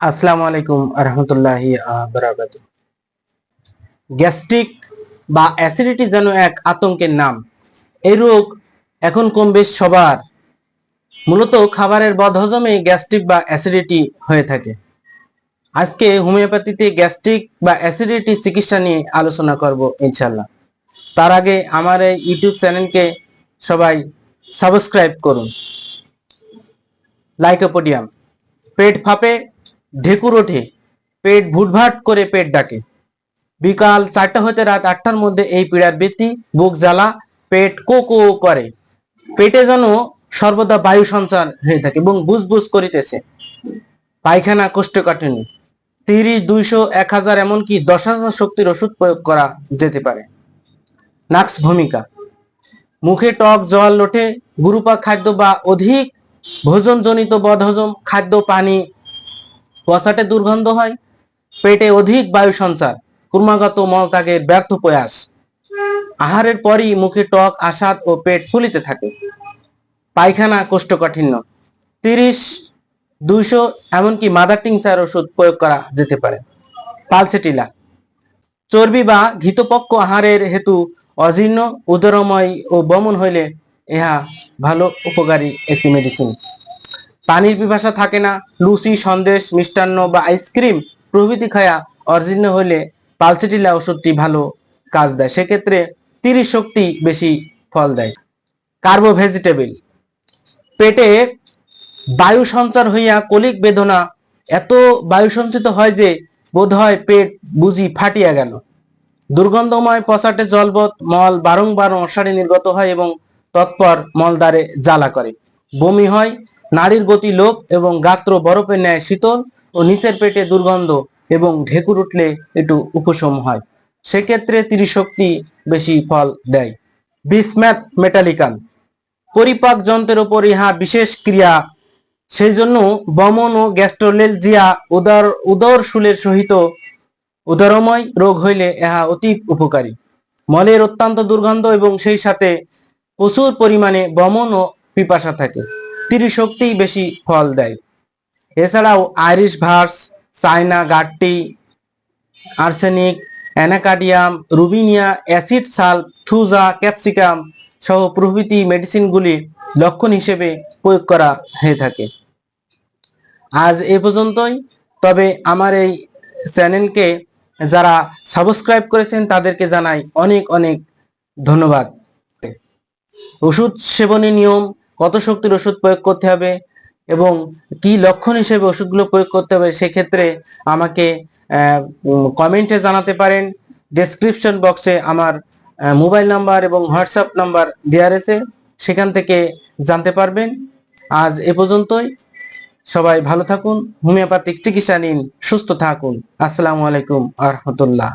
আসসালামু আলাইকুম রহমতুল্লাহি বারাকাতু গ্যাস্ট্রিক বা অ্যাসিডিটি যেন এক আতঙ্কের নাম, এই রোগ এখন কম বেশ সবার। মূলত খাবারের বদহজমে গ্যাস্ট্রিক বা অ্যাসিডিটি হয়ে থাকে। আজকে হোমিওপ্যাথিতে গ্যাস্ট্রিক বা অ্যাসিডিটি চিকিৎসা নিয়ে আলোচনা করব ইনশাল্লাহ তার আগে আমার এই ইউটিউব চ্যানেলকে সবাই সাবস্ক্রাইব করুন। লাইকোপোডিয়াম, পেট ফাঁপে ঢেকুর ওঠে, পেট ভুটভাট করে পেট ডাকে। বিকাল চারটা হতে রাত আটটার মধ্যে এই পীড়ার বৃত্তি বুক জ্বালা, পেট কো কো করে। পেটে যেন সর্বদা বায়ু সঞ্চার হয়ে থাকে এবং বুঝবুঝ করিতেছে। পায়খানা কোষ্ঠকাঠিন্য তিরিশ, দুইশো, এক হাজার এমনকি দশ হাজার শক্তির ওষুধ প্রয়োগ করা যেতে পারে। নাক্স ভূমিকা। মুখে টক জল লোটে গুরুপা খাদ্য বা অধিক ভোজনজনিত বদহজম, খাদ্য, পানি পচাটে দুর্গন্ধ হয়, পেটে অধিক বায়ু সঞ্চার, ক্রমাগত মলত্যাগের ব্যর্থ প্রয়াস। আহারের পরই মুখে টক, আসাদ ও পেট ফুলিতে থাকে। পায়খানা কোষ্ঠকাঠিন্য। তিরিশ, দুইশো, এমনকি মাদার টিংচার ওষুধ প্রয়োগ করা যেতে পারে। পালসেটিলা। চর্বি বা ঘিতপক্ষ আহারের হেতু অজীর্ণ, উদরময় ও বমন হইলে ইহা ভালো উপকারী একটি মেডিসিন পানির পিপাসা থাকে না, লুচি, সন্দেশ, মিষ্টান্ন বা আইসক্রিম প্রভৃতি খায়া অর্জিন্য হইলে পালসেটিলা ওষুধটি ভালো কাজ দেয়। সেক্ষেত্রে তিরিশ শক্তি বেশি ফল দেয়। Carbo vegetable. পেটে বায়ু সঞ্চার হইয়া কলিক বেদনা এত বায়ু সঞ্চিত হয় যে বোধ হয় পেট বুঝি ফাটিয়া গেল। দুর্গন্ধময় পচাটে জলবৎ মল বারংবার মশারি নির্গত হয় এবং তৎপর মলদ্বারে জ্বালা করে। বমি হয় নারীর গতি লোপ এবং গাত্র বরফের ন্যায় শীতল ও নিচের পেটে দুর্গন্ধ এবং ঢেকুর উঠলে একটু উপশম হয়। সেক্ষেত্রে ত্রিশক্তি বেশি ফল দেয়। বিসম্যাথ মেটালিকান পরিপাক যন্ত্রের উপর ইহা বিশেষ ক্রিয়া। সেই জন্য বমন ও গ্যাস্ট্রোলেলজিয়া উদর উদর শুলের সহিত উদরময় রোগ হইলে ইহা অতি উপকারী। মলের অত্যন্ত দুর্গন্ধ এবং সেই সাথে প্রচুর পরিমাণে বমন ও পিপাসা থাকে। ত্রিশক্তি বেশি ফল দেয়। এছাড়াও আইরিশ ভার্স চায়না গাট্টি, আর্সেনিক অ্যানাকাডিয়াম রুবিনিয়া, অ্যাসিড সাল থুজা, ক্যাপসিকাম সহ প্রভৃতি মেডিসিনগুলি লক্ষণ হিসেবে প্রয়োগ করা হয়ে থাকে। আজ এ পর্যন্তই। তবে আমার এই চ্যানেলকে যারা সাবস্ক্রাইব করেছেন তাদেরকে জানাই অনেক অনেক ধন্যবাদ। ওষুধ সেবনের নিয়ম কত শক্তির ওষুধ প্রয়োগ করতে হবে এবং কি লক্ষণ হিসেবে ওষুধগুলো প্রয়োগ করতে হবে সেক্ষেত্রে আমাকে কমেন্টে জানাতে পারেন। ডেসক্রিপশন বক্সে আমার মোবাইল নাম্বার এবং হোয়াটসঅ্যাপ নাম্বার দেওয়া রয়েছে। সেখান থেকে জানতে পারবেন। আজ এ পর্যন্তই। সবাই ভালো থাকুন, হোমিওপ্যাথিক চিকিৎসা নিন, সুস্থ থাকুন। আসসালামু আলাইকুম আ রহমতুল্লাহ